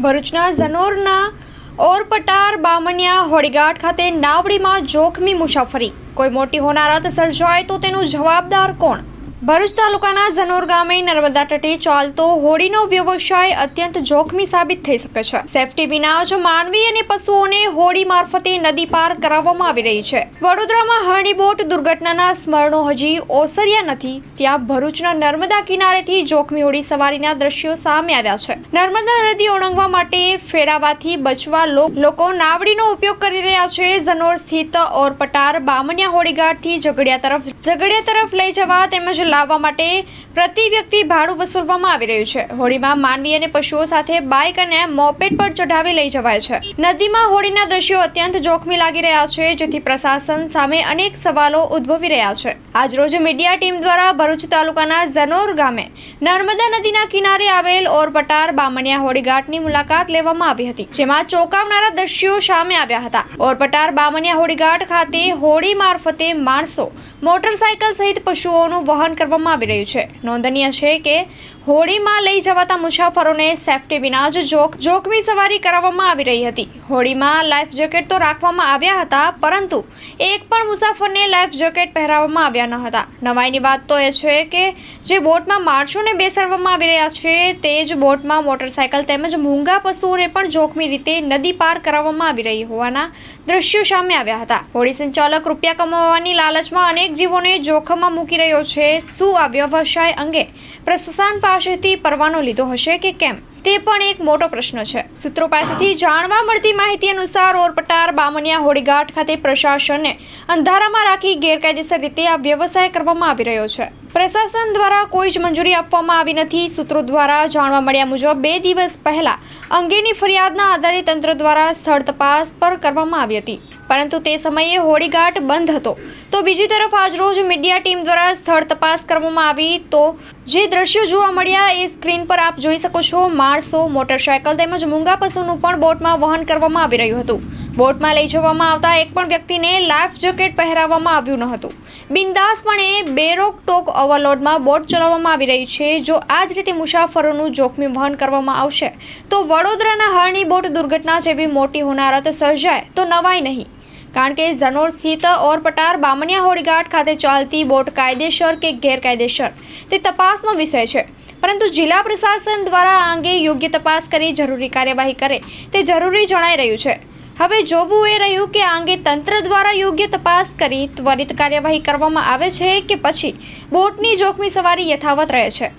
ભરૂચના ઝનોરના ઓરપટાર બામણિયા હોડીઘાટ ખાતે નાવડીમાં જોખમી મુસાફરી. કોઈ મોટી હોનારત સર્જાય તો તેનું જવાબદાર કોણ? ભરૂચ તાલુકાના ઝનોર ગામે નર્મદા તટે ચાલતો હોડીનો વ્યવસાય અત્યંત જોખમી સાબિત થઈ શકે છે. સેફટી વિના જ માનવી અને પશુઓને હોડી મારફતે નદી પાર કરાવવામાં આવી રહી છે. વડોદરામાં હરણી બોટ દુર્ઘટનાના સ્મરણો હજી ઓસર્યા નથી. ત્યાં ભરૂચના નર્મદા કિનારેથી જોખમી હોડી સવારીના દ્રશ્યો સામે આવ્યા છે. નર્મદા નદી ઓળંગવા માટે ફેરાવાથી બચવા લોકો નાવડીનો ઉપયોગ કરી રહ્યા છે. ઝનોર સ્થિત ઓરપટાર બામણિયા હોડીઘાટથી ઝઘડિયા તરફ ઝઘડિયા તરફ લઈ જવા તેમજ લાવવા માટે પ્રતિ વ્યક્તિ ભાડું વસૂલવામાં આવી રહ્યું છે. હોડીમાં માનવી અને પશુઓ સાથે બાઇક અને મોપેડ પર ચઢાવી લઈ જવાય છે. નદીમાં હોડીના દ્રશ્યો અત્યંત જોખમી લાગી રહ્યા છે, જેથી પ્રશાસન સામે અનેક સવાલો ઉદ્ભવી રહ્યા છે. આજરોજ મીડિયા ટીમ દ્વારા ભરૂચ તાલુકાના ઝનોર ગામે નર્મદા નદીના કિનારે આવેલ ઓરપટાર બામણિયા હોડીઘાટની મુલાકાત લેવામાં આવી હતી, જેમાં ચોંકાવનારા દ્રશ્યો સામે આવ્યા હતા. ઓરપટાર બામણિયા હોડીઘાટ ખાતે હોડી મારફતે માણસો મોટરસાયકલ સહિત પશુઓનું વહન કરવામાં આવી રહ્યું છે. નોંધનીય છે કે હોડીમાં લઈ જવાતા મુસાફરોને સેફટી વિના જ જોક, જોખમી સવારી કરાવવામાં આવી રહી હતી. હોડીમાં લાઈફ જેકેટ તો રાખવામાં આવ્યા હતા, પરંતુ એક પણ મુસાફરને લાઈફ જેકેટ પહેરાવવામાં આવ્યા ન હતા. નવાઈની વાત તો એ છે કે, જે બોટમાં માણસોને બેસાડવામાં આવી રહ્યા છે, તે જ બોટમાં મોટરસાયકલ તેમજ મૂંગા પશુઓને પણ જોખમી રીતે નદી પાર કરાવવામાં આવી રહી હોવાના દ્રશ્યો સામે આવ્યા હતા. હોડી સંચાલક રૂપિયા કમાવાની લાલચમાં અનેક જીવોને જોખમમાં મૂકી રહ્યો છે. શું આ વ્યવસાય અંગે પ્રશાસન પાસેથી પરવાનો લીધો હશે કે કેમ? તે પણ એક મોટો પ્રશ્ન છે. સૂત્રો પાસેથી જાણવા મળતી માહિતી અનુસાર ઓરપટાર બામણિયા હોડીઘાટ ખાતે પ્રશાસને અંધારામાં રાખી ગેરકાયદેસર રીતે આ વ્યવસાય કરવામાં આવી રહ્યો છે. પ્રશાસન દ્વારા કોઈ જ મંજૂરી આપવામાં આવી નથી. સૂત્રો દ્વારા જાણવા મળ્યા મુજબ બે દિવસ પહેલા અંગેની ફરિયાદના આધારે તંત્ર દ્વારા સ્થળ તપાસ પર કરવામાં આવી હતી. પરંતુ તે સમયે હોળીઘાટ બંધ હતો. તો બીજી તરફ આજરોજ મીડિયા ટીમ દ્વારા સ્થળ તપાસ કરવામાં આવી. તો જે દ્રશ્યો જોવા મળ્યા એ સ્ક્રીન પર આપ જોઈ શકો છો. માણસો, મોટરસાયકલ તેમજ મૂંગા પશુનું પણ બોટમાં વહન કરવામાં આવી રહ્યું હતું. બોટમાં લઈ જવામાં આવતા એક પણ વ્યક્તિને લાઈફ જેકેટ પહેરાવવામાં આવ્યું ન હતું. બિંદાસપણે બેરોક ટોક ઓવરલોડમાં બોટ ચલાવવામાં આવી રહી છે. જો આ જ રીતે મુસાફરોનું જોખમી વહન કરવામાં આવશે, તો વડોદરાના હરણી બોટ દુર્ઘટના જેવી મોટી હોનારત સર્જાય તો નવાય નહીં. કારણ કે ઝનોર સ્થિત ઓરપટાર બામણિયા હોડીઘાટ ખાતે ચાલતી બોટ કાયદેસર કે ગેરકાયદેસર? તે તપાસનો વિષય છે. પરંતુ જિલ્લા પ્રશાસન દ્વારા આ અંગે યોગ્ય તપાસ કરી જરૂરી કાર્યવાહી કરે તે જરૂરી જણાઈ રહ્યું છે. હવે જોવું એ રહ્યું કે આ અંગે તંત્ર દ્વારા યોગ્ય તપાસ કરી ત્વરિત કાર્યવાહી કરવામાં આવે છે કે પછી બોટની જોખમી સવારી યથાવત રહે છે?